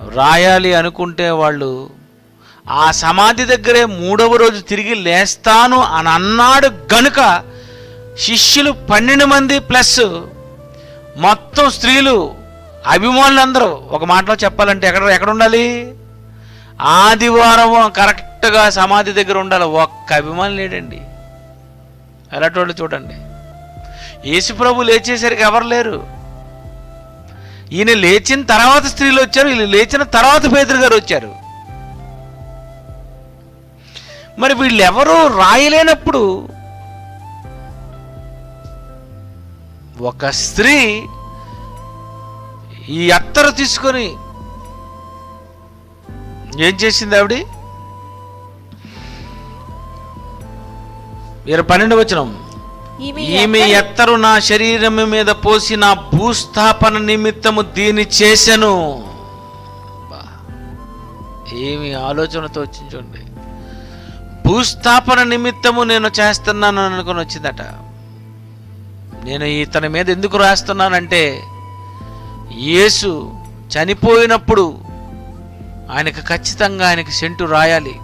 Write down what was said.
రాయాలి అనుకుంటే వాళ్ళు ఆ సమాధి దగ్గరే మూడవ రోజు తిరిగి లేస్తాను అని అన్నాడు గనుక శిష్యులు పన్నెండు మంది ప్లస్ మొత్తం స్త్రీలు అభిమానులందరూ ఒక మాటలో చెప్పాలంటే ఎక్కడ ఎక్కడ ఉండాలి? ఆదివారం కరెక్ట్గా సమాధి దగ్గర ఉండాలి. ఒక్క అభిమాని లేడండి. అలాంటి వాళ్ళు చూడండి. యేసుప్రభు లేచేసరికి ఎవరు లేరు? ఈయన లేచిన తర్వాత స్త్రీలు వచ్చారు వీళ్ళు లేచిన తర్వాత పేదరు గారు వచ్చారు. మరి వీళ్ళెవరూ రాయలేనప్పుడు ఒక స్త్రీ ఈ అత్తరు తీసుకొని ఏం చేసింది ఆవిడ? ఇరవై పన్నెండు వచనం. ఈమె ఎత్తరు- నా శరీరము మీద పోసి నా భూస్థాపన నిమిత్తము దీని చేసెను బా. ఏమి ఆలోచనతో చూడండి. భూస్థాపన నిమిత్తము నేను చేస్తున్నాను అనుకుని వచ్చిందట. నేను ఇతని మీద ఎందుకు రాస్తున్నానంటే యేసు చనిపోయినప్పుడు ఆయనకు ఖచ్చితంగా ఆయనకి సెంటు రాయాలి.